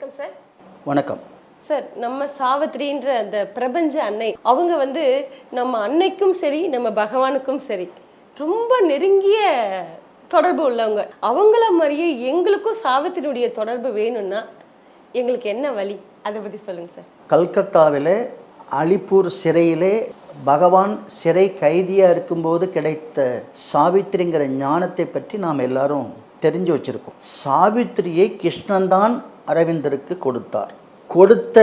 வணக்கம் சார் வணக்கம். சார் நம்ம சாவித்ரின்ற அந்த பிரபஞ்ச அன்னை அவங்க வந்து நம்ம அன்னைக்கும் சரி நம்ம பகவானுக்கும் சரி ரொம்ப நெருங்கிய தொடர்பு உள்ளவங்க. அவங்கள மாதிரியே எங்களுக்கும் சாவித்திரியுடைய தொடர்பு வேணும்னா எங்களுக்கு என்ன வழி? அதை பத்தி சொல்லுங்க சார் கல்கத்தாவிலே அலிப்பூர் சிறையிலே பகவான் சிறை கைதியாக இருக்கும்போது கிடைத்த சாவித்திரிங்கிற ஞானத்தை பற்றி நாம் எல்லாரும் தெரிஞ்சு வச்சிருக்கோம். சாவித்திரியை கிருஷ்ணன் தான் அரவிந்தருக்கு கொடுத்தார். கொடுத்த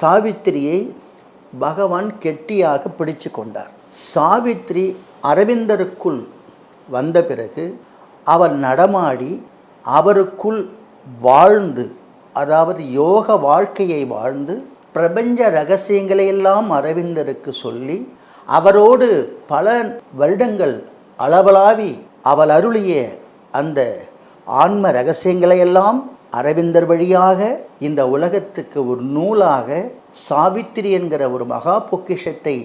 சாவித்திரியை பகவான் கெட்டியாக பிடிச்சு கொண்டார். சாவித்திரி அரவிந்தருக்குள் வந்த பிறகு அவர் நடமாடி அவருக்குள் வாழ்ந்து அதாவது யோக வாழ்க்கையை வாழ்ந்து பிரபஞ்ச ரகசியங்களை எல்லாம் அரவிந்தருக்கு சொல்லி அவரோடு பல வருடங்கள் அளவலாவி அவள் அருளிய அந்த ஆன்ம ரகசியங்களை எல்லாம் அரவிந்தர் வழியாக இந்த உலகத்துக்கு ஒரு நூலாக சாவித்திரி என்கிற ஒரு மகா பொக்கிஷத்தை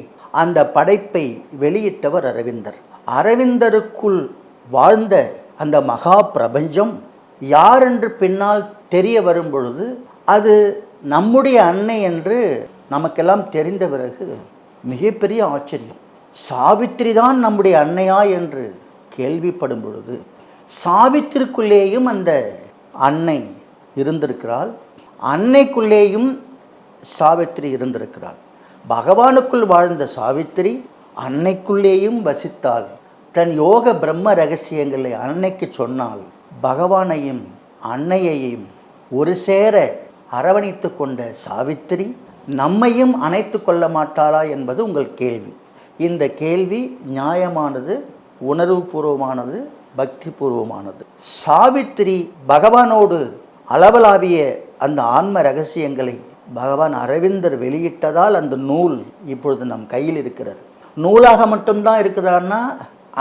அந்த படைப்பை வெளியிட்டவர் அரவிந்தர். அரவிந்தருக்குள் வாழ்ந்த அந்த மகா பிரபஞ்சம் யார் என்று பின்னால் தெரிய வரும் பொழுது அது நம்முடைய அன்னை என்று நமக்கெல்லாம் தெரிந்த பிறகு மிகப்பெரிய ஆச்சரியம். சாவித்திரி தான் நம்முடைய அன்னையா என்று கேள்விப்படும் பொழுது சாவித்திற்குள்ளேயும் அந்த அன்னை இருந்திருக்கிறாள். அன்னைக்குள்ளேயும் சாவித்திரி இருந்திருக்கிறாள். பகவானுக்குள் வாழ்ந்த சாவித்திரி அன்னைக்குள்ளேயும் வசித்தாள். தன் யோக பிரம்ம ரகசியங்களை அன்னைக்கு சொன்னால் பகவானையும் அன்னையையும் ஒரு சேர அரவணைத்து கொண்ட சாவித்திரி நம்மையும் அணைத்து கொள்ள மாட்டாளா என்பது உங்கள் கேள்வி. இந்த கேள்வி நியாயமானது உணர்வுபூர்வமானது பக்தி பூர்வமானது சாவித்திரி பகவானோடு அளவலாவிய அந்த ஆன்ம ரகசியங்களை பகவான் அரவிந்தர் வெளியிட்டதால் அந்த நூல் இப்பொழுது நம் கையில் இருக்கிறது. நூலாக மட்டும்தான் இருக்குதான்னா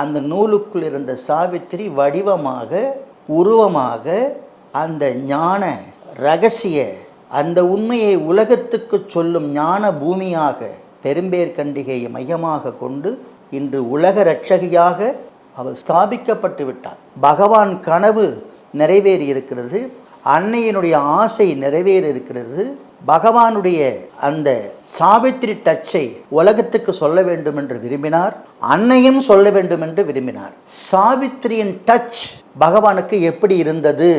அந்த நூலுக்குள் இருந்த சாவித்திரி வடிவமாக உருவமாக அந்த ஞான ரகசிய அந்த உண்மையை உலகத்துக்கு சொல்லும் ஞான பூமியாக பெரும்பேர் கண்டிகையை மையமாக கொண்டு இன்று உலக ரட்சகியாக அவள் ஸ்தாபிக்கப்பட்டு விட்டாள். பகவான் கனவு நிறைவேறி இருக்கிறது. அன்னையினுடைய ஆசை நிறைவேற இருக்கிறது பகவானுடைய அந்த சாவித்திரி டச்சை உலகத்துக்கு சொல்ல வேண்டும் என்று விரும்பினார். அன்னையும் சொல்ல வேண்டும் என்று விரும்பினார். சாவித்திரியின் டச் பகவானுக்கு எப்படி இருந்தது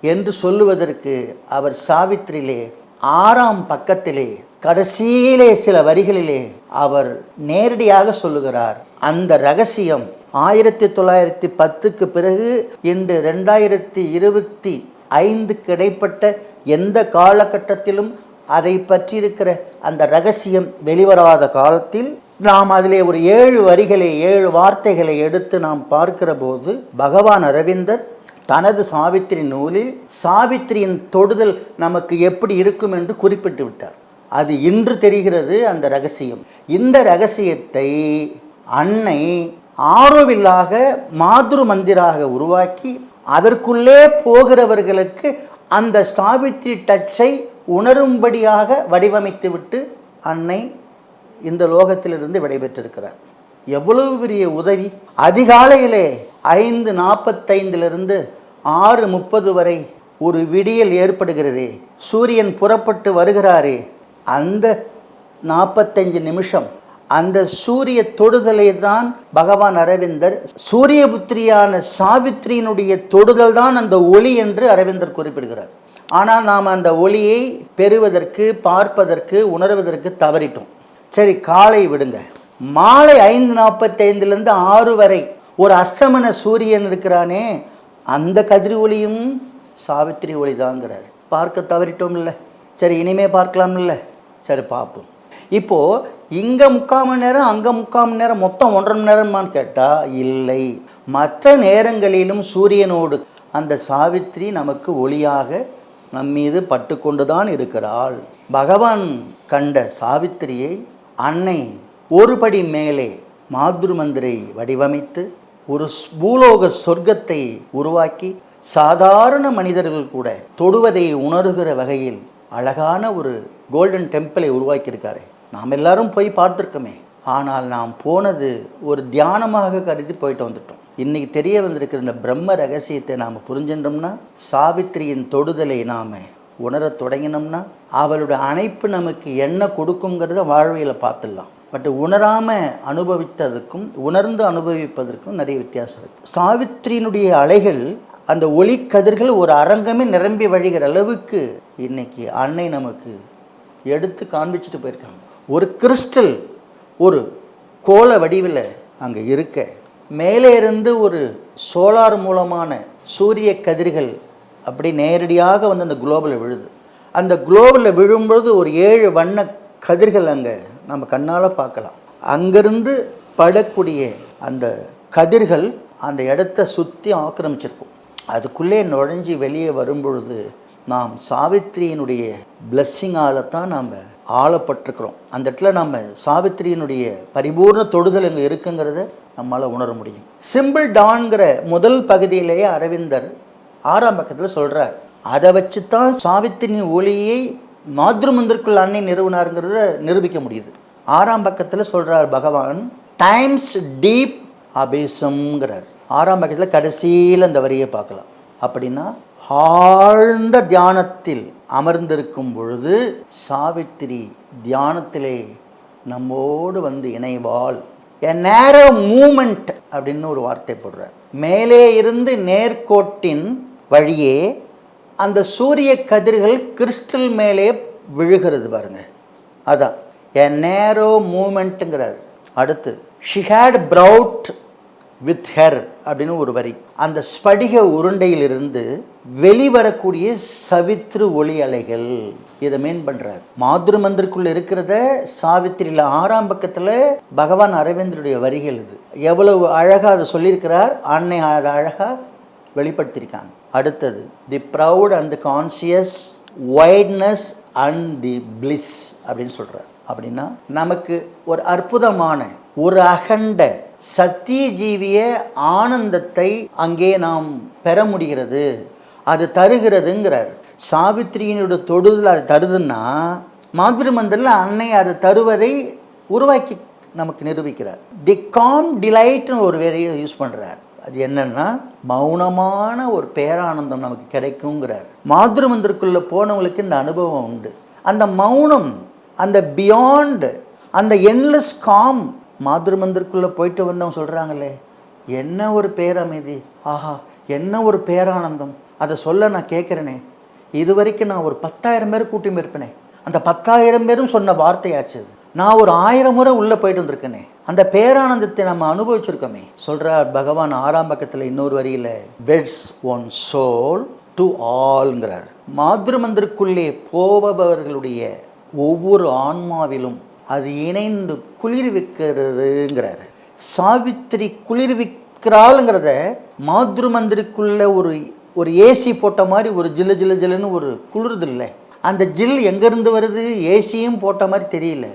என்று சொல்லுவதற்கு அவர் சாவித்திரியிலே ஆறாம் பக்கத்திலே கடைசியிலே சில வரிகளிலே அவர் நேரடியாக சொல்லுகிறார். அந்த ரகசியம் ஆயிரத்தி தொள்ளாயிரத்தி பத்துக்கு பிறகு இன்று ரெண்டாயிரத்தி இருபத்தி ஐந்து கிடைப்பட்ட எந்த காலகட்டத்திலும் அதை பற்றியிருக்கிற அந்த ரகசியம் வெளிவராத காலத்தில் நாம் அதிலே ஒரு ஏழு வரிகளை ஏழு வார்த்தைகளை எடுத்து நாம் பார்க்கிற போது பகவான் அரவிந்தர் தனது சாவித்திரி நூலில் சாவித்திரியின் தொடுதல் நமக்கு எப்படி இருக்கும் என்று குறிப்பிட்டு விட்டார். அது இன்று தெரிகிறது அந்த ரகசியம். இந்த ரகசியத்தை அன்னை ஆரோவில்லாக மாதுரு மந்திராக உருவாக்கி அதற்குள்ளே போகிறவர்களுக்கு அந்த சாவித்திரி டச்சை உணரும்படியாக வடிவமைத்து விட்டு அன்னை இந்த லோகத்திலிருந்து விடைபெற்றிருக்கிறார். எவ்வளவு பெரிய உதவி. அதிகாலையிலே ஐந்து நாற்பத்தைந்திலிருந்து ஆறு முப்பது வரை ஒரு விடியல் ஏற்படுகிறதே. சூரியன் புறப்பட்டு வருகிறாரே. அந்த நாற்பத்தஞ்சு நிமிஷம் அந்த சூரிய தொடுதலை தான் பகவான் அரவிந்தர் சூரிய புத்திரியான சாவித்திரியினுடைய தொடுதல் தான் அந்த ஒளி என்று அரவிந்தர் குறிப்பிடுகிறார். ஆனால் நாம் அந்த ஒளியை பெறுவதற்கு பார்ப்பதற்கு உணர்வதற்கு தவறிட்டோம். சரி காலை விடுங்க. மாலை ஐந்து நாற்பத்தைந்துலேருந்து ஆறு வரை ஒரு அஸ்தமன சூரியன் இருக்கிறானே அந்த கதிர் ஒளியும் சாவித்திரி ஒளி தாங்கிறார் பார்க்க தவறிட்டோம் இல்லை சரி இனிமே பார்க்கலாம் இல்லை சரி பார்ப்போம். இப்போ இங்கே முக்கால் மணி நேரம் அங்கே முக்கால் மணி நேரம் மொத்தம் ஒன்றரை மணி நேரமான்னு கேட்டால் இல்லை. மற்ற நேரங்களிலும் சூரியனோடு அந்த சாவித்திரி நமக்கு ஒளியாக நம்மீது பட்டு கொண்டு தான் இருக்கிறாள். பகவான் கண்ட சாவித்திரியை அன்னை ஒருபடி மேலே மாதுரு மந்திரை வடிவமைத்து ஒரு பூலோக சொர்க்கத்தை உருவாக்கி சாதாரண மனிதர்கள் கூட தொடுவதை உணர்கிற வகையில் அழகான ஒரு கோல்டன் டெம்பிளை உருவாக்கியிருக்காரு. நாம் எல்லாரும் போய் பார்த்துருக்கோமே. ஆனால் நாம் போனது ஒரு தியானமாக கருதி போயிட்டு வந்துட்டோம். இன்னைக்கு தெரிய வந்திருக்கிற இந்த பிரம்ம ரகசியத்தை நாம் புரிஞ்சின்றோம்னா சாவித்திரியின் தொடுதலை நாம் உணரத் தொடங்கினோம்னா அவளுடைய அணைப்பு நமக்கு என்ன கொடுக்குங்கிறத வாழ்வியல பார்த்துடலாம். பட் உணராமல் அனுபவித்ததுக்கும் உணர்ந்து அனுபவிப்பதற்கும் நிறைய வித்தியாசம் இருக்குது சாவித்திரியினுடைய அலைகள் அந்த ஒளி கதிர்கள் ஒரு அரங்கமே நிரம்பி வழிகிற அளவுக்கு இன்னைக்கு அன்னை நமக்கு எடுத்து காண்பிச்சுட்டு போயிருக்காங்க. ஒரு கிறிஸ்டல் ஒரு கோல வடிவில் அங்கே இருக்க. மேலே இருந்து ஒரு சோலார் மூலமான சூரிய கதிர்கள் அப்படி நேரடியாக வந்து அந்த குளோபில் விழுது. அந்த குளோபில் விழும்பொழுது ஒரு ஏழு வண்ண கதிர்கள் அங்கே நம்ம கண்ணால் பார்க்கலாம். அங்கேருந்து படக்கூடிய அந்த கதிர்கள் அந்த இடத்த சுற்றி ஆக்கிரமிச்சிருக்கும். அதுக்குள்ளே நுழைஞ்சு வெளியே வரும்பொழுது நாம் சாவித்திரியினுடைய பிளஸ்ஸிங்கால தான் நாம் ஆளப்பட்டிருக்கிறோம். அந்த இடத்துல நம்ம சாவித்திரியினுடைய பரிபூர்ண தொடுதல் இங்கே இருக்குங்கிறத நம்மளால் உணர முடியும். சிம்பிள் டான்கிற முதல் பகுதியிலேயே அரவிந்தர் ஆறாம் பக்கத்தில் சொல்கிறார் அதை வச்சு தான் சாவித்திரியின் ஒளியை மாத்ருமந்திற்குள் அன்னை நிறுவனாருங்கிறத நிரூபிக்க முடியுது. ஆறாம் பக்கத்தில் சொல்கிறார் பகவான் டைம்ஸ் டீப் அபேசம்ங்கிறார் ஆறாம் பக்கத்தில் கடைசியில் அந்த வரியை பார்க்கலாம். அப்படின்னா ஆழ்ந்த தியானத்தில் அமர்ந்திருக்கும் பொழுது சாவித்திரி தியானத்திலே நம்மோடு வந்து இணைவாள். என் நேரோ மூமெண்ட் அப்படின்னு ஒரு வார்த்தை போடுறார். மேலே இருந்து நேர்கோட்டின் வழியே அந்த சூரிய கதிர்கள் கிறிஸ்டல் மேலே விழுகிறது பாருங்க. அதான். என் நேரோ மூமெண்ட்டுங்கிறார் அடுத்து she had proud with her அப்படின்னு ஒரு வரி. அந்த ஸ்படிக உருண்டையிலிருந்து வெளிவரக்கூடிய சவித்ரு ஒளி அலைகள் இதை மீன் பண்ணுறார் மாதுரு மந்திருக்குள்ள இருக்கிறத சாவித்திரியில் ஆறாம் பக்கத்தில் பகவான் அரவிந்தருடைய வரிகள் இது. எவ்வளவு அழகாக அதை சொல்லியிருக்கிறார் அன்னை அதை அழகாக வெளிப்படுத்தியிருக்காங்க. அடுத்தது the proud and conscious whiteness and the bliss அப்படின்னு சொல்கிறார் அப்படின்னா நமக்கு ஒரு அற்புதமான ஒரு அகண்ட சத்திய ஜீவிய ஆனந்தத்தை அங்கே நாம் பெற முடிகிறது. அது தருகிறதுங்கிறார். சாவித்திரியினுடைய தொடுதல் அது தருதுன்னா மாதிரி மந்திரில் அன்னை அது தருவதை உருவாக்கி நமக்கு நிரூபிக்கிறார். தி காம் டிலைட்னு ஒரு வேறையை யூஸ் பண்ணுறார் அது என்னன்னா மௌனமான ஒரு பேரானந்தம் நமக்கு கிடைக்குங்கிறார். மாதிரி மந்திரக்குள்ளே போனவங்களுக்கு இந்த அனுபவம் உண்டு. அந்த மௌனம் அந்த பியாண்டு அந்த என்லெஸ் காம் மாதிரி மந்திருக்குள்ளே போயிட்டு வந்தவங்க சொல்கிறாங்களே என்ன ஒரு பேரமைதி? ஆஹா என்ன ஒரு பேரானந்தம்? அதை சொல்ல நான் கேட்குறேனே. இது வரைக்கும் நான் ஒரு பத்தாயிரம் பேர் கூட்டி இருப்பேனே அந்த பத்தாயிரம் பேரும் சொன்ன வார்த்தையாச்சு நான் ஒரு ஆயிரம் முறை உள்ளே போயிட்டு வந்திருக்கேனே. அந்த பேரானந்தத்தை நம்ம அனுபவிச்சிருக்கோமே. சொல்கிறார் பகவான் ஆறாம் பக்கத்தில் இன்னொரு வரியில் வெட்ஸ் ஒன் சோல் டு ஆல்ங்கிறார் மாதிரி மந்திரக்குள்ளே போபவர்களுடைய ஒவ்வொரு ஆன்மாவிலும் அது இணைந்து குளிர்விக்கிறதுங்கிறார். சாவித்திரி குளிர்விக்கிறாளுங்கிறத மாத்ரு மந்திரிக்குள்ள ஒரு ஒரு ஏசி போட்ட மாதிரி ஒரு ஜில்லு ஜில்லு ஜில்லுன்னு ஒரு குளிருது இல்லை. அந்த ஜில் எங்கேருந்து வருது? ஏசியும் போட்ட மாதிரி தெரியல.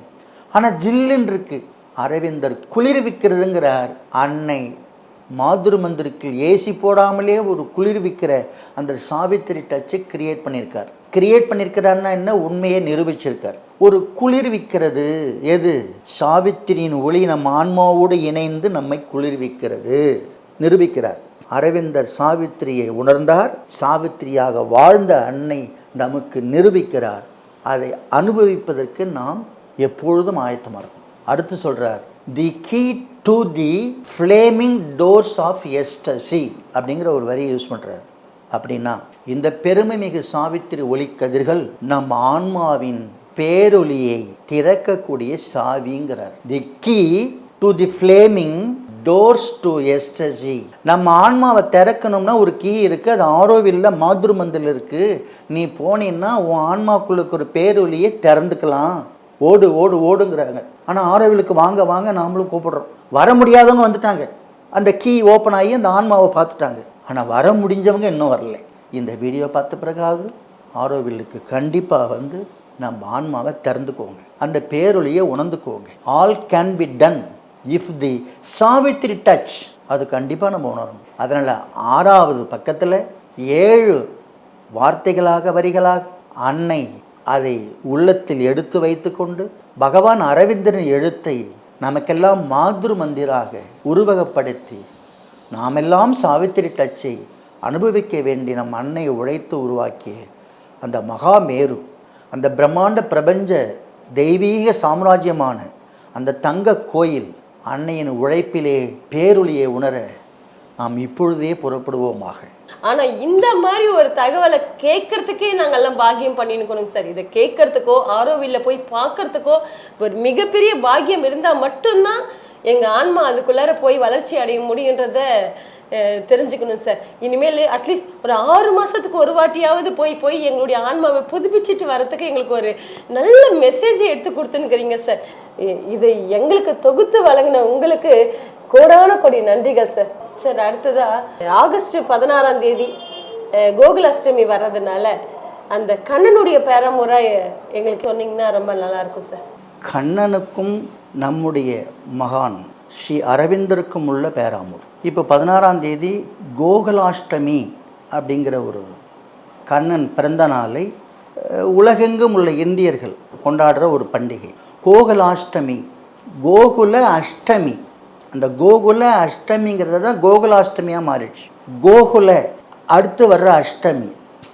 ஆனால் ஜில்லுன்னு இருக்கு. அரவிந்தர் குளிர்விக்கிறதுங்கிறார். அன்னை மாதுரு மந்திரிக்கு ஏசி போடாமலே ஒரு குளிர்விக்கிற அந்த சாவித்திரி டச்சை கிரியேட் பண்ணியிருக்கார். கிரியேட் பண்ணியிருக்கிறாருன்னா என்ன? உண்மையை நிரூபிச்சிருக்கார். ஒரு குளிர்விக்கிறது எது? சாவித்திரியின் ஒளி நம் ஆன்மாவோடு இணைந்து நம்மை குளிர்விக்கிறது நிரூபிக்கிறார். அரவிந்தர் சாவித்திரியை உணர்ந்தார். சாவித்திரியாக வாழ்ந்த அன்னை நமக்கு நிரூபிக்கிறார். அதை அனுபவிப்பதற்கு நாம் எப்பொழுதும் ஆயத்தமாக இருக்கும் அடுத்து சொல்கிறார் the key to the flaming doors of ecstasy அப்படிங்கிற ஒரு வரியை யூஸ் பண்ணுறார் அப்படின்னா இந்த பெருமைமிகு சாவித்திரி ஒளிக்கதிர்கள் நம் ஆன்மாவின் பேரொலியை திறக்கக்கூடிய சாவிங்கிறார். The key to the flaming doors to ecstasy நம்ம ஆன்மாவை திறக்கணும்னா ஒரு கீ இருக்குது அது ஆரோவில்ல மாதுரு மந்தில் இருக்குது நீ போனீன்னா உன் ஆன்மாக்குள்ளுக்கு ஒரு பேரொலியை திறந்துக்கலாம். ஓடு ஓடு ஓடுங்கிறாங்க. ஆனால் ஆரோவிலுக்கு வாங்க வாங்க நாமளும் கூப்பிடுறோம். வர முடியாதவங்க வந்துட்டாங்க. அந்த கீ ஓப்பன் ஆகி அந்த ஆன்மாவை பார்த்துட்டாங்க. ஆனால் வர முடிஞ்சவங்க இன்னும் வரல. இந்த வீடியோ பார்த்த பிறகாவது ஆரோவில்லுக்கு கண்டிப்பாக வந்து நம்ம ஆன்மாவை திறந்துக்கோங்க. அந்த பேரொழியை உணர்ந்துக்கோங்க. All can be done if the Savitri touch அது கண்டிப்பாக நம்ம உணரணும். அதனால் ஆறாவது பக்கத்தில் ஏழு வார்த்தைகளாக வரிகளாக அன்னை அதை உள்ளத்தில் எடுத்து வைத்துக்கொண்டு பகவான் அரவிந்தரின் எழுத்தை நமக்கெல்லாம் மாதிரி மந்திராக உருவகப்படுத்தி நாமெல்லாம் சாவித்திரி டச்சை அனுபவிக்க வேண்டி நம் அன்னை உழைத்து உருவாக்கிய அந்த மகாமேரு அந்த பிரம்மாண்ட பிரபஞ்ச தெய்வீக சாம்ராஜ்யமான அந்த தங்க கோயில் அன்னையின் உழைப்பிலே பேருளியை உணர நாம் இப்பொழுதே புறப்படுவோமாக. ஆனா இந்த மாதிரி ஒரு தகவலை கேட்கறதுக்கே நாங்கெல்லாம் பாக்கியம் பண்ணிருக்கணும் சார். இதை கேட்கறதுக்கோ ஆரோவில்ல போய் பார்க்கறதுக்கோ ஒரு மிகப்பெரிய பாக்கியம் இருந்தா மட்டும்தான் எங்கள் ஆன்மா அதுக்குள்ளார போய் வளர்ச்சி அடைய முடியுன்றத தெரிஞ்சுக்கணும் சார். இனிமேல் அட்லீஸ்ட் ஒரு ஆறு மாதத்துக்கு ஒரு வாட்டியாவது போய் போய் எங்களுடைய ஆன்மாவை புதுப்பிச்சுட்டு வரத்துக்கு எங்களுக்கு ஒரு நல்ல மெசேஜை எடுத்து கொடுத்துன்னுக்கிறீங்க சார். இதை எங்களுக்கு தொகுத்து வழங்கின உங்களுக்கு கோடான கொடி நன்றிகள் சார். சார் அடுத்ததா ஆகஸ்ட் பதினாறாம் தேதி அஹ், கோகுலாஷ்டமி வர்றதுனால அந்த கண்ணனுடைய பேரமுறை எங்களுக்கு சொன்னீங்கன்னா ரொம்ப நல்லா இருக்கும் சார். கண்ணனுக்கும் நம்முடைய மகான் ஸ்ரீ அரவிந்தருக்கும் உள்ள பேராமூர். இப்போ பதினாறாம் தேதி கோகுலாஷ்டமி அப்படிங்கிற ஒரு கண்ணன் பிறந்த நாளை உலகெங்கும் உள்ள இந்தியர்கள் கொண்டாடுற ஒரு பண்டிகை. கோகுலாஷ்டமி கோகுல அஷ்டமி. அந்த கோகுல அஷ்டமிங்கிறது தான் கோகுலாஷ்டமியாக மாறிடுச்சு. கோகுல அடுத்து வர்ற அஷ்டமி.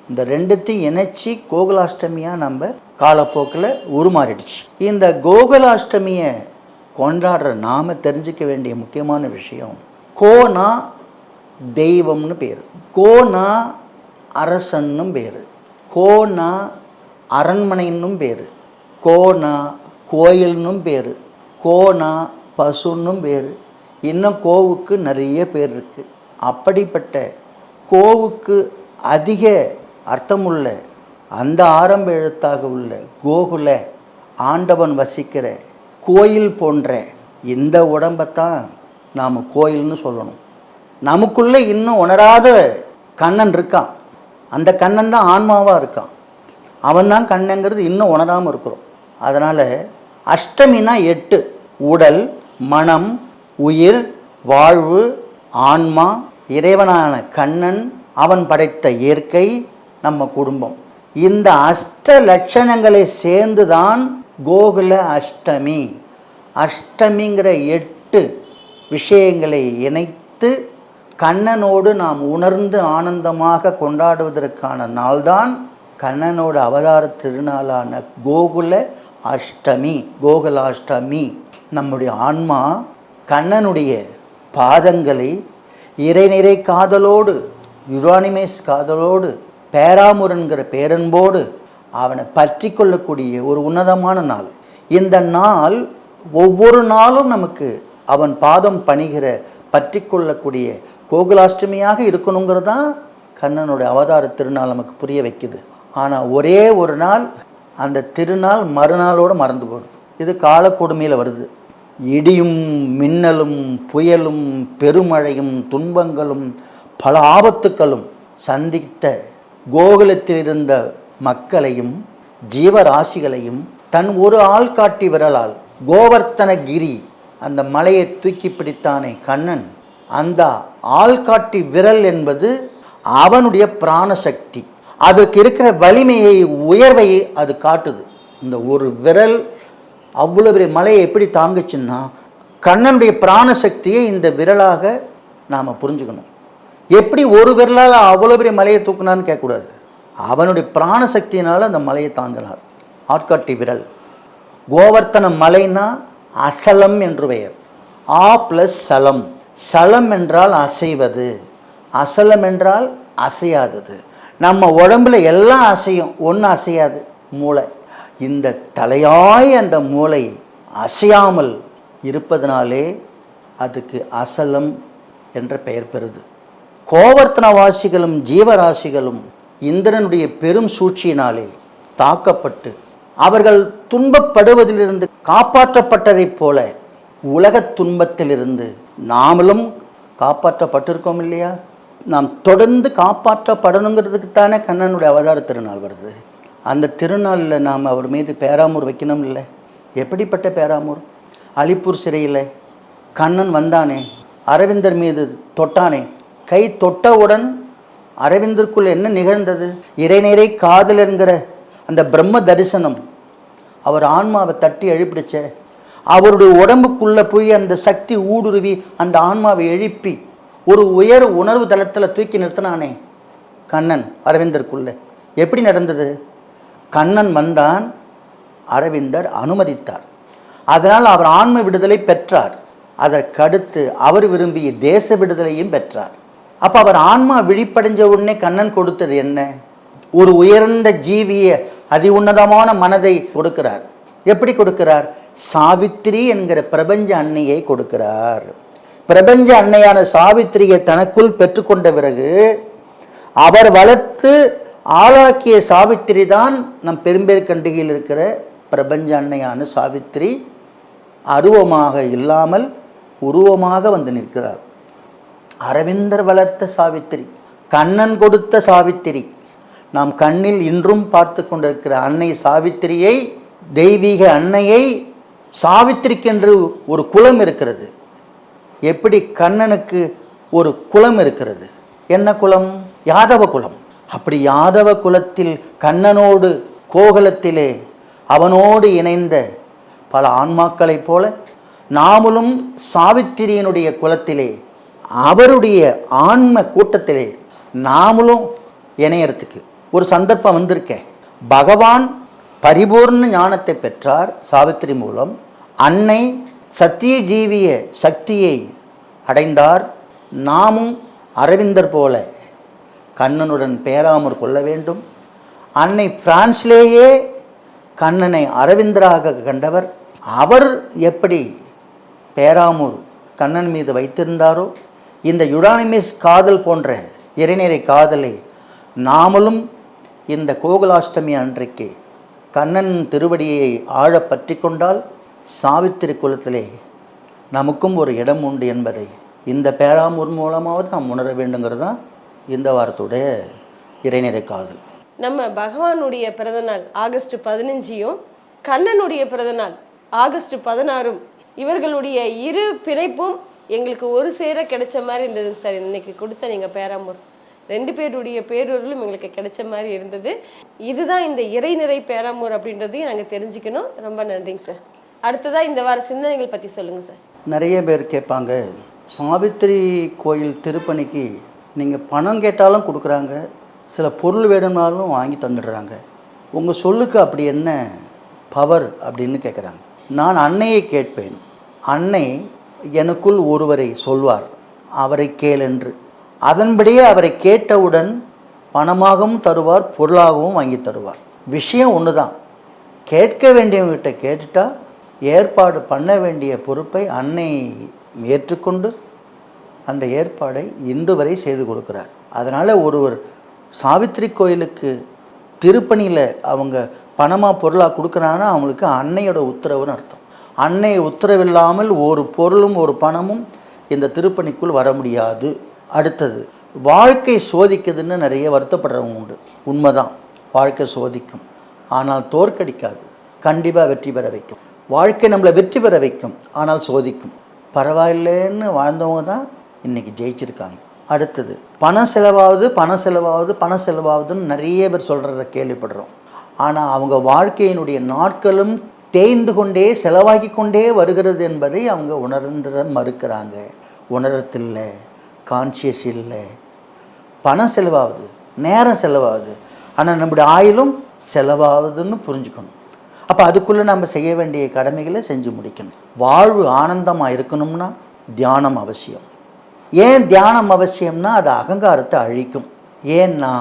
இந்த ரெண்டுத்தையும் இணைச்சி கோகுலாஷ்டமியாக நம்ம காலப்போக்கில் உருமாறிடுச்சு. இந்த கோகுலாஷ்டமியை கொண்டாடுற நாம தெரிஞ்சுக்க வேண்டிய முக்கியமான விஷயம் கோனா தெய்வம்னு பேர். கோனா அரசன்னும் பேர். கோனா அரண்மனைன்னும் பேர். கோனா கோயில்னும் பேர். கோனா பசுன்னும் பேர். இன்னும் கோவுக்கு நிறைய பேர் இருக்குது அப்படிப்பட்ட கோவுக்கு அதிக அர்த்தமுள்ள அந்த ஆரம்ப எழுத்தாக உள்ள கோகுல ஆண்டவன் வசிக்கிற கோயில் போன்ற இந்த உடம்பைத்தான் நாம் கோயில்னு சொல்லணும். நமக்குள்ளே இன்னும் உணராத கண்ணன் இருக்கான். அந்த கண்ணன் தான் ஆன்மாவாக இருக்கான். அவன் தான் கண்ணங்கிறது இன்னும் உணராமல் இருக்கிறோம். அதனால் அஷ்டமினா எட்டு உடல் மனம் உயிர் வாழ்வு ஆன்மா இறைவனான கண்ணன் அவன் படைத்த இயற்கை நம்ம குடும்பம். இந்த அஷ்ட லட்சணங்களை சேர்ந்து தான் கோகுல அஷ்டமி. அஷ்டமிங்கிற எட்டு விஷயங்களை இணைத்து கண்ணனோடு நாம் உணர்ந்து ஆனந்தமாக கொண்டாடுவதற்கான நாள்தான் கண்ணனோட அவதார திருநாளான கோகுல அஷ்டமி கோகுலாஷ்டமி. நம்முடைய ஆன்மா கண்ணனுடைய பாதங்களை இறைநிறை காதலோடு யுரானிமேஸ் காதலோடு பேராமுரன்கிற பேரன்போடு அவனை பற்றி கொள்ளக்கூடிய ஒரு உன்னதமான நாள். இந்த நாள் ஒவ்வொரு நாளும் நமக்கு அவன் பாதம் பணிகிற பற்றி கொள்ளக்கூடிய கோகுலாஷ்டமியாக இருக்கணுங்கிறது தான் கண்ணனோட அவதார திருநாள் நமக்கு புரிய வைக்குது. ஆனால் ஒரே ஒரு நாள் அந்த திருநாள் மறுநாளோடு மறந்து போடுது இது காலக்கொடுமையில் வருது. இடியும் மின்னலும் புயலும் பெருமழையும் துன்பங்களும் பல ஆபத்துக்களும் சந்தித்த கோகுலத்தில் இருந்த மக்களையும் ஜீவராசிகளையும் தன் ஒரு ஆள்காட்டி விரலால் கோவர்த்தனகிரி அந்த மலையை தூக்கி பிடித்தானே கண்ணன். அந்த ஆள்காட்டி விரல் என்பது அவனுடைய பிராணசக்தி. அதுக்கு இருக்கிற வலிமையை உயர்வை அது காட்டுது. இந்த ஒரு விரல் அவ்வளோ பெரிய மலையை எப்படி தாங்குச்சுன்னா கண்ணனுடைய பிராணசக்தியை இந்த விரலாக நாம் புரிஞ்சுக்கணும். எப்படி ஒரு விரலால் அவ்வளோ பெரிய மலையை தூக்குனான்னு கேட்கக்கூடாது. அவனுடைய பிராண சக்தியினால் அந்த மலையை தாங்கினார் ஆட்காட்டி விரல். கோவர்த்தன மலைனா அசலம் என்று பெயர். ஆ ப்ளஸ் சலம். சலம் என்றால் அசைவது. அசலம் என்றால் அசையாதது. நம்ம உடம்புல எல்லாம் அசையும். ஒன்றும் அசையாது. மூளை. இந்த தலையாய் அந்த மூளை அசையாமல் இருப்பதனாலே அதுக்கு அசலம் என்ற பெயர் பெறுது. கோவர்த்தனவாசிகளும் ஜீவராசிகளும் இந்திரனுடைய பெரும் சூழ்ச்சியினாலே தாக்கப்பட்டு அவர்கள் துன்பப்படுவதிலிருந்து காப்பாற்றப்பட்டதைப் போல உலகத் துன்பத்திலிருந்து நாமளும் காப்பாற்றப்பட்டிருக்கோம் இல்லையா? நாம் தொடர்ந்து காப்பாற்றப்படணுங்கிறதுக்கு தானே கண்ணனுடைய அவதார திருநாள் வருது. அந்த திருநாளில் நாம் அவர் மீது பேராமூர் வைக்கணும் இல்லை? எப்படிப்பட்ட பேராமூர்? அலிப்பூர் சிறையில் கண்ணன் வந்தானே அரவிந்தர் மீது தொட்டானே கை தொட்டவுடன் அரவிந்திற்குள் என்ன நிகழ்ந்தது? இறைநேரை காதல் என்கிற அந்த பிரம்ம தரிசனம் அவர் ஆன்மாவை தட்டி எழுப்பிடுச்சே அவருடைய உடம்புக்குள்ளே போய் அந்த சக்தி ஊடுருவி அந்த ஆன்மாவை எழுப்பி ஒரு உயர் உணர்வு தளத்தில் தூக்கி நிறுத்தினானே கண்ணன் அரவிந்தருக்குள்ளே எப்படி நடந்தது? கண்ணன் வந்தான் அரவிந்தர் அனுமதித்தார். அதனால் அவர் ஆன்ம விடுதலை பெற்றார். அதற்கடுத்து அவர் விரும்பிய தேச விடுதலையும் பெற்றார். அப்போ அவர் ஆன்மா விழிப்படைஞ்ச உடனே கண்ணன் கொடுத்தது என்ன? ஒரு உயர்ந்த ஜீவிய அதி உன்னதமான மனதை கொடுக்கிறார். எப்படி கொடுக்கிறார்? சாவித்திரி என்கிற பிரபஞ்ச அன்னையை கொடுக்கிறார். பிரபஞ்ச அன்னையான சாவித்திரியை தனக்குள் பெற்றுக்கொண்ட பிறகு அவர் வளர்த்து ஆளாக்கிய சாவித்திரி தான் நம் பெரும்பேற்கண்டிகையில் இருக்கிற பிரபஞ்ச அன்னையான சாவித்திரி அருவமாக இல்லாமல் உருவமாக வந்து நிற்கிறார். அரவிந்தர் வளர்த்த சாவித்திரி கண்ணன் கொடுத்த சாவித்திரி. நாம் கண்ணில் இன்றும் பார்த்து கொண்டிருக்கிற அன்னை சாவித்திரியை தெய்வீக அன்னையை சாவித்திரிக்கென்று ஒரு குலம் இருக்கிறது. எப்படி கண்ணனுக்கு ஒரு குலம் இருக்கிறது? என்ன குலம்? யாதவ குலம். அப்படி யாதவ குலத்தில் கண்ணனோடு கோகுலத்திலே அவனோடு இணைந்த பல ஆன்மாக்களைப் போல நாமளும் சாவித்திரியனுடைய குலத்திலே அவருடைய ஆன்ம கூட்டத்திலே நாமளும் இணையறதுக்கு ஒரு சந்தர்ப்பம் வந்திருக்கேன் பகவான் பரிபூர்ண ஞானத்தை பெற்றார் சாவித்திரி மூலம். அன்னை சத்திய ஜீவிய சக்தியை அடைந்தார். நாமும் அரவிந்தர் போல கண்ணனுடன் பேராமற் கொள்ள வேண்டும். அன்னை பிரான்ஸ்லேயே கண்ணனை அரவிந்தராக கண்டவர். அவர் எப்படி பேராமூர் கண்ணன் மீது வைத்திருந்தாரோ இந்த யுடானிமிஸ் காதல் போன்ற இறைநேரை காதலை நாமளும் இந்த கோகுலாஷ்டமி அன்றைக்கு கண்ணன் திருவடியை ஆழ பற்றி கொண்டால் சாவித்திரி குலத்திலே நமக்கும் ஒரு இடம் உண்டு என்பதை இந்த பேராமூர் மூலமாவது நாம் உணர வேண்டுங்கிறது தான் இந்த வாரத்துடைய இறைநிறை காதல். நம்ம பகவானுடைய பிறந்தநாள் ஆகஸ்ட் பதினஞ்சையும் கண்ணனுடைய பிறந்தநாள் ஆகஸ்ட் பதினாறும் இவர்களுடைய இரு பிணைப்பும் எங்களுக்கு ஒரு சேர கிடைச்ச மாதிரி இருந்ததுங்க சார். இன்னைக்கு கொடுத்த நீங்கள் பேராமூர் ரெண்டு பேருடைய பேரூர்களும் எங்களுக்கு கிடைச்ச மாதிரி இருந்தது. இதுதான் இந்த இறைநிறை பேராமூர் அப்படின்றதையும் நாங்கள் தெரிஞ்சுக்கணும். ரொம்ப நன்றிங்க சார். அடுத்ததாக இந்த வார சிந்தனைகள் பற்றி சொல்லுங்கள் சார். நிறைய பேர் கேட்பாங்க சாவித்திரி கோயில் திருப்பணிக்கு நீங்கள் பணம் கேட்டாலும் கொடுக்குறாங்க சில பொருள் வேணும்னாலும் வாங்கி தந்துடுறாங்க. உங்கள் சொல்லுக்கு அப்படி என்ன பவர் அப்படின்னு கேட்குறாங்க நான் அன்னையை கேட்பேன். அன்னை எனக்குள் ஒருவரை சொல்வார் அவரை கேளென்று அதன்படியே அவரை கேட்டவுடன் பணமாகவும் தருவார் பொருளாகவும் வாங்கி தருவார். விஷயம் ஒன்று தான் கேட்க வேண்டியவங்கிட்ட கேட்டுட்டா ஏற்பாடு பண்ண வேண்டிய பொறுப்பை அன்னை ஏற்றுக்கொண்டு அந்த ஏற்பாடை இன்று வரை செய்து கொடுக்குறார். அதனால் ஒருவர் சாவித்திரி கோயிலுக்கு திருப்பணியில் அவங்க பணமாக பொருளாக கொடுக்குறாங்கன்னா அவங்களுக்கு அன்னையோட உத்தரவுன்னு அர்த்தம். அன்னை உத்தரவில்லாமல் ஒரு பொருளும் ஒரு பணமும் இந்த திருப்பணிக்குள் வர முடியாது. அடுத்தது வாழ்க்கை சோதிக்குதுன்னு நிறைய வருத்தப்படுறவங்க உண்டு. உண்மைதான் வாழ்க்கை சோதிக்கும். ஆனால் தோற்கடிக்காது கண்டிப்பாக வெற்றி பெற வைக்கும். வாழ்க்கை நம்மளை வெற்றி பெற வைக்கும் ஆனால் சோதிக்கும். பரவாயில்லைன்னு வாழ்ந்தவங்க தான் இன்னைக்கு ஜெயிச்சிருக்காங்க. அடுத்தது பணம் செலவாகுது பணம் செலவாகுது பணம் செலவாகுதுன்னு நிறைய பேர் சொல்கிறத கேள்விப்படுறோம். ஆனால் அவங்க வாழ்க்கையினுடைய நாட்களும் தேய்ந்து கொண்டே செலவாகி கொண்டே வருகிறது என்பதை அவங்க உணர்ந்துட மறுக்கிறாங்க. உணரத்தில்லை கான்சியஸ் இல்லை. பணம் செலவாகுது நேரம் செலவாகுது. ஆனால் நம்முடைய ஆயுளும் செலவாகுதுன்னு புரிஞ்சுக்கணும். அப்போ அதுக்குள்ளே நம்ம செய்ய வேண்டிய கடமைகளை செஞ்சு முடிக்கணும். வாழ்வு ஆனந்தமாக இருக்கணும்னா தியானம் அவசியம். ஏன் தியானம் அவசியம்னா அது அகங்காரத்தை அழிக்கும். ஏன்னா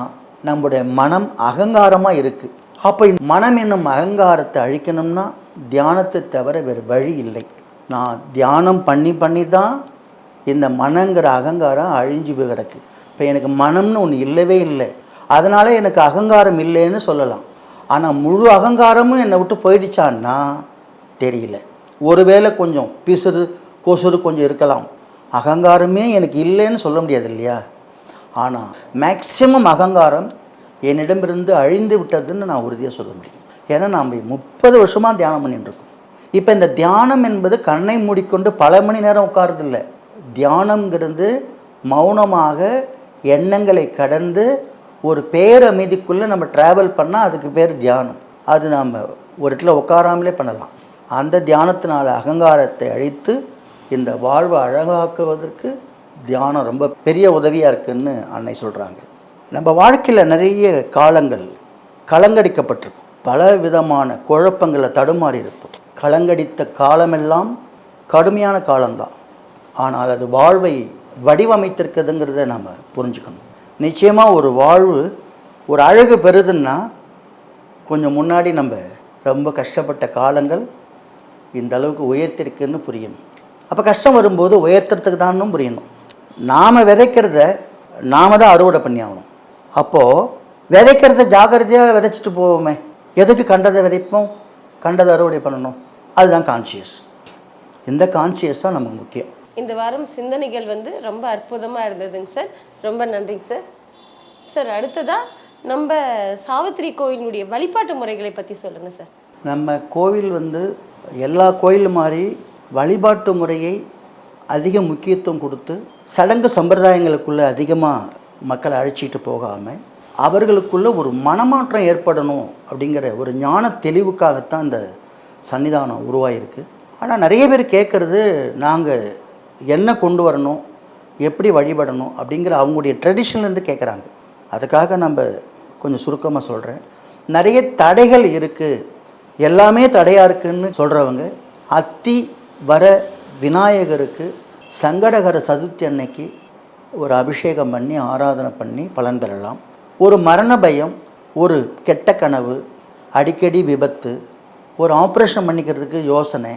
நம்முடைய மனம் அகங்காரமாக இருக்குது அப்போ மனம் என்னும் அகங்காரத்தை அழிக்கணும்னா தியானத்தை தவிர வேறு வழி இல்லை. நான் தியானம் பண்ணி பண்ணி தான் இந்த மனங்கிற அகங்காரம் அழிஞ்சு போய் கிடக்கு. இப்போ எனக்கு மனம்னு ஒன்று இல்லவே இல்லை. அதனால் எனக்கு அகங்காரம் இல்லைன்னு சொல்லலாம். ஆனால் முழு அகங்காரமும் என்னை விட்டு போயிடுச்சான்னா தெரியல. ஒருவேளை கொஞ்சம் பிசுறு கொசுறு கொஞ்சம் இருக்கலாம். அகங்காரமே எனக்கு இல்லைன்னு சொல்ல முடியாது இல்லையா? ஆனால் மேக்சிமம் அகங்காரம் என்னிடமிருந்து அழிந்து விட்டதுன்னு நான் உறுதியாக சொல்ல முடியும். ஏன்னா நாம் முப்பது வருஷமாக தியானம் பண்ணிட்டு இருக்கோம் இப்போ இந்த தியானம் என்பது கண்ணை மூடிக்கொண்டு பல மணி நேரம் உட்காரதில்லை தியானம்ங்கிறது மௌனமாக எண்ணங்களை கடந்து ஒரு பேரமைதிக்குள்ளே நம்ம ட்ராவல் பண்ணால் அதுக்கு பேர் தியானம். அது நாம் ஒரு இடத்துல உட்காராமலே பண்ணலாம். அந்த தியானத்தினால் அகங்காரத்தை அழித்து இந்த வாழ்வை அழகாக்குவதற்கு தியானம் ரொம்ப பெரிய உதவியாக இருக்குன்னு அன்னை சொல்கிறாங்க நம்ம வாழ்க்கையில் நிறைய காலங்கள் கலங்கடிக்கப்பட்டிருக்கும். பல விதமான குழப்பங்களை தடுமாறி இருக்கும். கலங்கடித்த காலமெல்லாம் கடுமையான காலம்தான். ஆனால் அது வாழ்வை வடிவமைத்திருக்குதுங்கிறத நம்ம புரிஞ்சுக்கணும். நிச்சயமாக ஒரு வாழ்வு ஒரு அழகு பெறுதுன்னா கொஞ்சம் முன்னாடி நம்ம ரொம்ப கஷ்டப்பட்ட காலங்கள் இந்த அளவுக்கு உயர்த்திருக்குன்னு புரியணும். அப்போ கஷ்டம் வரும்போது உயர்த்துறதுக்கு தானும் புரியணும். நாம் விதைக்கிறத நாம தான் அறுவடை பண்ணி ஆகணும். அப்போது விதைக்கிறத ஜாக்கிரதையாக விதைச்சிட்டு போவோமே. எதுக்கு கண்டதை விதைப்போம்? கண்டதை அறுவடை பண்ணணும். அதுதான் கான்சியஸ் இந்த கான்சியஸ் தான் நமக்கு முக்கியம். இந்த வாரம் சிந்தனைகள் வந்து ரொம்ப அற்புதமாக இருந்ததுங்க சார். ரொம்ப நன்றிங்க சார். சார் அடுத்ததா நம்ம சாவித்திரி கோயிலினுடைய வழிபாட்டு முறைகளை பற்றி சொல்லுங்கள் சார். நம்ம கோவில் வந்து எல்லா கோயில் மாதிரி வழிபாட்டு முறையை அதிக முக்கியத்துவம் கொடுத்து சடங்கு சம்பிரதாயங்களுக்குள்ளே அதிகமாக மக்களை அழைச்சிட்டு போகாமல் அவர்களுக்குள்ள ஒரு மனமாற்றம் ஏற்படணும் அப்படிங்கிற ஒரு ஞான தெளிவுக்காகத்தான் இந்த சன்னிதானம் உருவாயிருக்கு. ஆனால் நிறைய பேர் கேட்குறது நாங்கள் என்ன கொண்டு வரணும்? எப்படி வழிபடணும்? அப்படிங்கிற அவங்களுடைய ட்ரெடிஷன்லேருந்து கேட்குறாங்க. அதுக்காக நம்ம கொஞ்சம் சுருக்கமாக சொல்கிறேன் நிறைய தடைகள் இருக்குது எல்லாமே தடையாக இருக்குதுன்னு சொல்கிறவங்க அத்தி வர விநாயகருக்கு சங்கடகர சதுர்த்தி அன்னைக்கு ஒரு அபிஷேகம் பண்ணி ஆராதனை பண்ணி பலன் பெறலாம். ஒரு மரண பயம் ஒரு கெட்ட கனவு அடிக்கடி விபத்து ஒரு ஆப்ரேஷன் பண்ணிக்கிறதுக்கு யோசனை.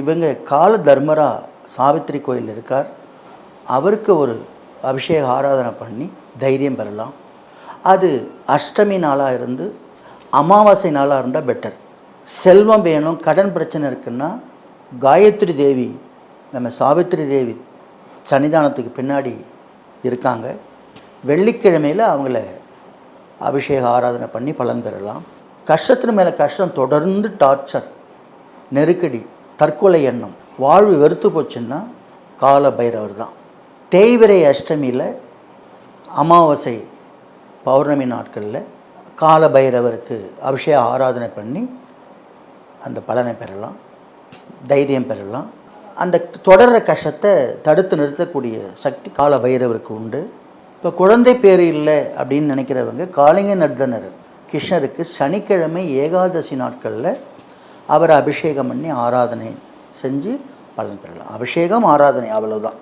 இவங்க கால தர்மரா சாவித்திரி கோயில் இருக்கார். அவருக்கு ஒரு அபிஷேக ஆராதனை பண்ணி தைரியம் பெறலாம். அது அஷ்டமி நாளாக இருந்து அமாவாசை நாளாக இருந்தால் பெட்டர் செல்வம் வேணும் கடன் பிரச்சனை இருக்குன்னா காயத்ரி தேவி நம்ம சாவித்திரி தேவி சன்னிதானத்துக்கு பின்னாடி இருக்காங்க. வெள்ளிக்கிழமையில் அவங்கள அபிஷேக ஆராதனை பண்ணி பலன் பெறலாம். கஷ்டத்தின் மேலே கஷ்டம் தொடர்ந்து டார்ச்சர் நெருக்கடி தற்கொலை எண்ணம் வாழ்வு வெறுத்து போச்சுன்னா கால பைரவர் தான். தேய்விரை அஷ்டமியில் அமாவாசை பௌர்ணமி நாட்களில் கால பைரவருக்கு அபிஷேக ஆராதனை பண்ணி அந்த பலனை பெறலாம் தைரியம் பெறலாம். அந்த தொடர்ற கஷ்டத்தை தடுத்து நிறுத்தக்கூடிய சக்தி கால பைரவருக்கு உண்டு. இப்போ குழந்தை பேர் இல்லை அப்படின்னு நினைக்கிறவங்க காளிங்க நர்தனர் கிருஷ்ணருக்கு சனிக்கிழமை ஏகாதசி நாட்களில் அவரை அபிஷேகம் பண்ணி ஆராதனை செஞ்சு பலன் பெறலாம். அபிஷேகம் ஆராதனை அவ்வளவுதான்.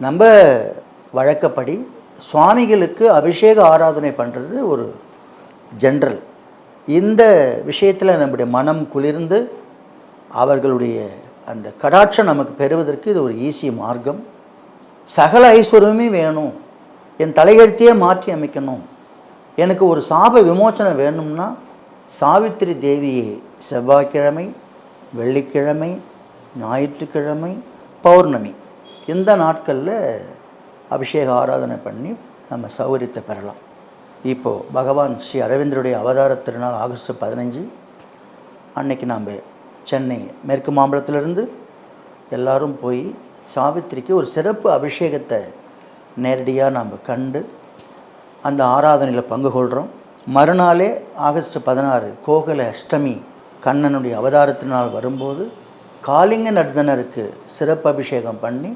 நம்ம வழக்கப்படி சுவாமிகளுக்கு அபிஷேக ஆராதனை பண்ணுறது ஒரு ஜென்ரல். இந்த விஷயத்தில் நம்முடைய மனம் குளிர்ந்து அவர்களுடைய அந்த கடாட்சம் நமக்கு பெறுவதற்கு இது ஒரு ஈஸி மார்க்கம். சகல ஐஸ்வர்யமே வேணும். என் தலையெழுத்தையே மாற்றி அமைக்கணும். எனக்கு ஒரு சாப விமோச்சனம் வேணும்னா சாவித்திரி தேவியை செவ்வாய்க்கிழமை வெள்ளிக்கிழமை ஞாயிற்றுக்கிழமை பௌர்ணமி. இந்த நாட்களில் அபிஷேக ஆராதனை பண்ணி நம்ம சௌகரியத்தை பெறலாம். இப்போது பகவான் ஸ்ரீ அரவிந்தருடைய அவதார திருநாள் ஆகஸ்ட் பதினஞ்சு. அன்னைக்கு நாம் சென்னை மேற்கு மாம்பலத்திலிருந்து எல்லாரும் போய் சாவித்திரிக்கு ஒரு சிறப்பு அபிஷேகத்தை நேரடியாக நாம் கண்டு அந்த ஆராதனையில் பங்கு கொள்கிறோம். மறுநாளே ஆகஸ்ட் பதினாறு கோகல அஷ்டமி கண்ணனுடைய அவதாரத்தினால் வரும்போது காளிங்க நர்தனருக்கு சிறப்பு அபிஷேகம் பண்ணி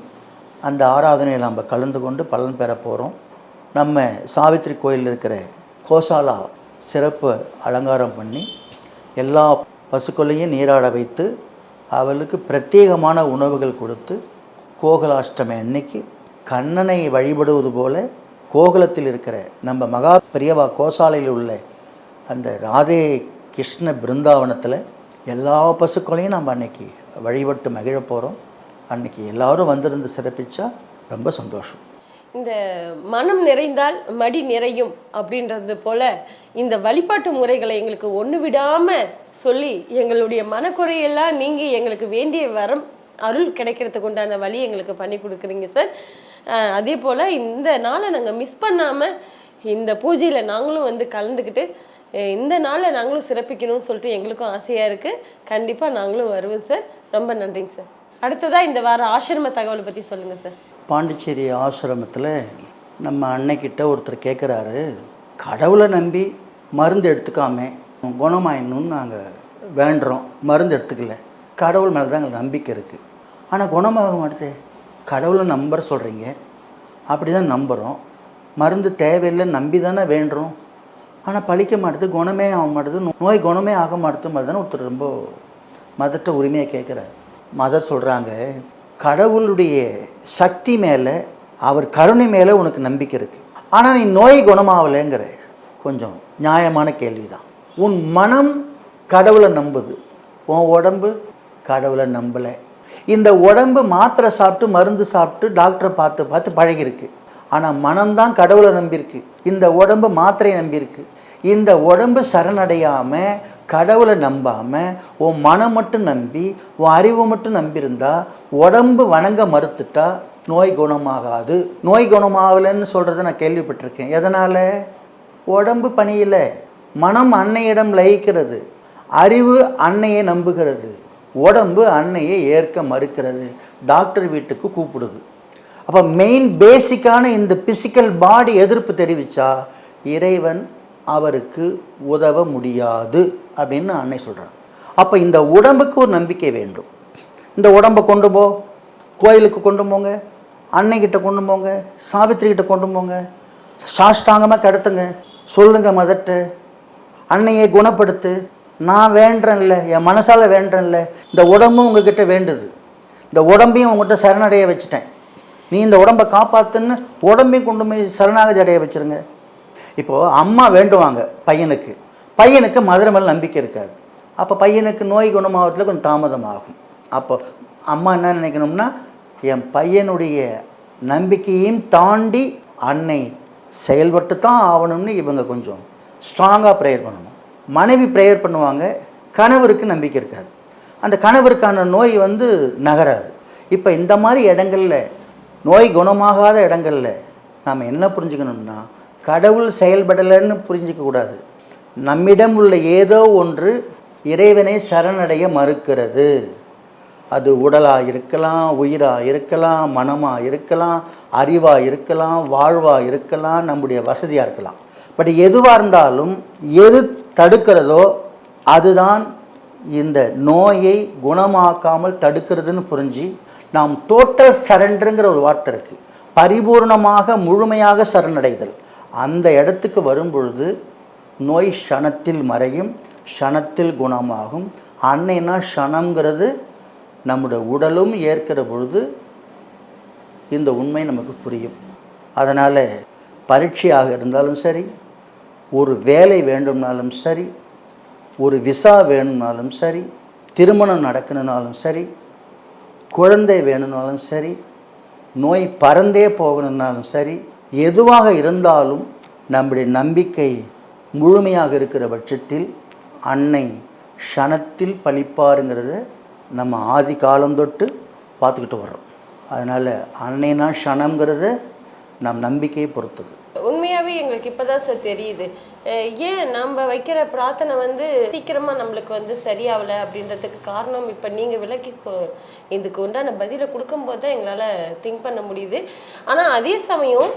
அந்த ஆராதனையில் நம்ம கலந்து கொண்டு பலன் பெற போகிறோம். நம்ம சாவித்திரி கோயிலில் இருக்கிற கோசாலா சிறப்பு அலங்காரம் பண்ணி எல்லா பசுக்களையும் நீராட வைத்து அவளுக்கு பிரத்யேகமான உணவுகள் கொடுத்து கோகலாஷ்டமி அன்னைக்கு கண்ணனை வழிபடுவது போல கோகுலத்தில் இருக்கிற நம்ம மகா பெரியவா கோசாலையில் உள்ள அந்த ராதே கிருஷ்ண பிருந்தாவனத்தில் எல்லா பசுக்களையும் நம்ம அன்னைக்கு வழிபட்டு மகிழ போகிறோம் அன்னைக்கு எல்லாரும் வந்திருந்து சிறப்பிச்சா ரொம்ப சந்தோஷம். இந்த மனம் நிறைந்தால் மடி நிறையும் அப்படின்றது போல இந்த வழிபாட்டு முறைகளை எங்களுக்கு ஒன்று விடாம சொல்லி எங்களுடைய மனக்குறையெல்லாம் நீங்கி எங்களுக்கு வேண்டிய வரம் அருள் கிடைக்கிறதுக்கு உண்டான வழி எங்களுக்கு பண்ணி கொடுக்குறீங்க சார் அதே போல் இந்த நாளை நாங்கள் மிஸ் பண்ணாமல் இந்த பூஜையில் நாங்களும் வந்து கலந்துக்கிட்டு இந்த நாளை நாங்களும் சிறப்பிக்கணும்னு சொல்லிட்டு எங்களுக்கும் ஆசையாக இருக்குது கண்டிப்பாக நாங்களும் வருவோம் சார் ரொம்ப நன்றிங்க சார் அடுத்ததாக இந்த வார ஆசிரம தகவலை பற்றி சொல்லுங்கள் சார் பாண்டிச்சேரி ஆசிரமத்தில் நம்ம அன்னைக்கிட்ட ஒருத்தர் கேட்குறாரு கடவுளை நம்பி மருந்து எடுத்துக்காம குணமாயிடணும்னு நாங்கள் வேண்டுறோம். மருந்து எடுத்துக்கல. கடவுள் மேலே தான் எங்களுக்கு நம்பிக்கை இருக்குது ஆனால் குணமாக மாட்டேதே கடவுளை நம்புற சொல்கிறீங்க அப்படி தான் நம்புகிறோம் மருந்து தேவையில்லை நம்பி தானே வேண்டுறோம். ஆனால் பழிக்க மாட்டுது குணமே ஆக மாட்டுது நோய் குணமே ஆக மாட்டுது மாதிரி தானே ஒருத்தர் ரொம்ப மதத்தை உரிமையாக கேட்குறாரு மதர் சொல்கிறாங்க கடவுளுடைய சக்தி மேலே அவர் கருணை மேலே உனக்கு நம்பிக்கை இருக்குது ஆனால் நீ நோய் குணமாகலைங்கிற கொஞ்சம் நியாயமான கேள்வி தான் உன் மனம் கடவுளை நம்புது. உன் உடம்பு கடவுளை நம்பலை. இந்த உடம்பு மாத்திரை சாப்பிட்டு மருந்து சாப்பிட்டு டாக்டரை பார்த்து பார்த்து பழகிருக்கு ஆனால் மனம்தான் கடவுளை நம்பியிருக்கு. இந்த உடம்பு மாத்திரையை நம்பியிருக்கு. இந்த உடம்பு சரணடையாமல் கடவுளை நம்பாமல் உன் மனம் மட்டும் நம்பி உன் அறிவை மட்டும் நம்பியிருந்தா உடம்பு வணங்க மறுத்துட்டா நோய் குணமாகாது. நோய் குணமாகலைன்னு சொல்கிறத நான் கேள்விப்பட்டிருக்கேன். எதனால்? உடம்பு பணியில். மனம் அன்னையிடம் லயிக்கிறது. அறிவு அன்னையை நம்புகிறது. உடம்பு அன்னையை ஏற்க மறுக்கிறது. டாக்டர் வீட்டுக்கு கூப்பிடுது. அப்போ மெயின் பேசிக்கான இந்த பிசிக்கல் பாடி எதிர்ப்பு தெரிவித்தா இறைவன் அவருக்கு உதவ முடியாது அப்படின்னு அன்னை சொல்கிறான் அப்போ இந்த உடம்புக்கு ஒரு நம்பிக்கை வேண்டும். இந்த உடம்பை கொண்டு போ. கோயிலுக்கு கொண்டு போங்க. அன்னைக்கிட்ட கொண்டு போங்க. சாவித்திரி கிட்ட கொண்டு போங்க. சாஷ்டாங்கமாக கிடத்துங்க. சொல்லுங்கள் மதட்ட அன்னையை குணப்படுத்து. நான் வேண்டேன்ல என் மனசால் வேண்டேன்ல. இந்த உடம்பும் உங்ககிட்ட வேண்டுது. இந்த உடம்பையும் உங்ககிட்ட சரணடைய வச்சுட்டேன். நீ இந்த உடம்பை காப்பாத்துன்னு உடம்பையும் கொண்டு போய் சரணாகதி அடைய வச்சிருங்க. இப்போது அம்மா வேண்டுவாங்க பையனுக்கு. பையனுக்கு மதுரை மேலே நம்பிக்கை இருக்காது. அப்போ பையனுக்கு நோய் குணமாகறதுல கொஞ்சம் தாமதமாகும். அப்போ அம்மா என்ன நினைக்கணும்னா என் பையனுடைய நம்பிக்கையையும் தாண்டி அன்னை செயல்பட்டு தான் ஆகணும்னு இவங்க கொஞ்சம் ஸ்ட்ராங்காக ப்ரேயர் பண்ணணும். மனைவி ப்ரேயர் பண்ணுவாங்க கணவருக்கு நம்பிக்கை இருக்காது. அந்த கணவருக்கான நோய் வந்து நகராது. இப்போ இந்த மாதிரி இடங்களில் நோய் குணமாகாத இடங்களில் நாம் என்ன புரிஞ்சுக்கணும்னா கடவுள் செயல்படலைன்னு புரிஞ்சிக்கக்கூடாது நம்மிடம் உள்ள ஏதோ ஒன்று இறைவனை சரணடைய மறுக்கிறது. அது உடலாக இருக்கலாம் உயிராக இருக்கலாம் மனமாக இருக்கலாம் அறிவாக இருக்கலாம் வாழ்வாக இருக்கலாம் நம்முடைய வசதியாக இருக்கலாம். பட் எதுவாக இருந்தாலும் எது தடுக்கிறதோ அதுதான் இந்த நோயை குணமாக்காமல் தடுக்கிறதுன்னு புரிஞ்சு நாம் டோட்டல் சரண்டருங்கிற ஒரு வார்த்தை இருக்குது பரிபூர்ணமாக முழுமையாக சரணடைதல். அந்த இடத்துக்கு வரும்பொழுது நோய் க்ஷணத்தில் மறையும் க்ஷணத்தில் குணமாகும். அன்னைனா க்ஷணங்கிறது நம்முடைய உடலும் ஏற்கிற பொழுது இந்த உண்மை நமக்கு புரியும். அதனால் பரீட்சையாக இருந்தாலும் சரி ஒரு வேலை வேண்டும்னாலும் சரி ஒரு விசா வேணும்னாலும் சரி திருமணம் நடக்கணும்னாலும் சரி குழந்தை வேணும்னாலும் சரி நோய் பறந்தே போகணும்னாலும் சரி எதுவாக இருந்தாலும் நம்முடைய நம்பிக்கை முழுமையாக இருக்கிற பட்சத்தில் அன்னை க்ஷணத்தில் பழிப்பாருங்கிறத நம்ம ஆதி காலம் தொட்டு பார்த்துக்கிட்டு வர்றோம். அதனால் அன்னைனா க்ஷணங்கிறத நம் நம்பிக்கையை பொறுத்தது. உண்மையாவே எங்களுக்கு இப்பதான் சார் தெரியுது. ஏன் நம்ம வைக்கிற பிரார்த்தனை வந்து சீக்கிரமா நம்மளுக்கு வந்து சரியாகல அப்படின்றதுக்கு காரணம் இப்ப நீங்க விலக்கி இதுக்கு உண்டான பதிலை கொடுக்கும்போது தான் எங்களால திங்க் பண்ண முடியுது. ஆனா அதே சமயம்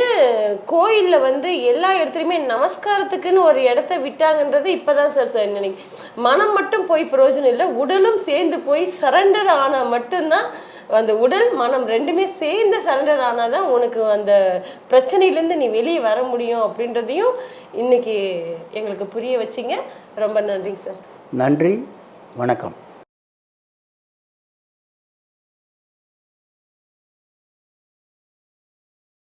ஏன் கோயில்ல வந்து எல்லா இடத்துலையுமே நமஸ்காரத்துக்குன்னு ஒரு இடத்த விட்டாங்கன்றது இப்பதான் சார் சார் நினைக்க மனம் மட்டும் போய் பிரயோஜனம் இல்லை உடலும் சேர்ந்து போய் சரண்டர் ஆனா மட்டும்தான் அந்த உடல் மனம் ரெண்டுமே சேர்ந்து சரண்டர் ஆனாதான் உனக்கு அந்த பிரச்சனையிலேருந்து நீ வெளியே வர முடியும் அப்படின்றதையும் இன்னைக்கு எங்களுக்கு புரிய வச்சிங்க. ரொம்ப நன்றிங்க சார். நன்றி. வணக்கம்.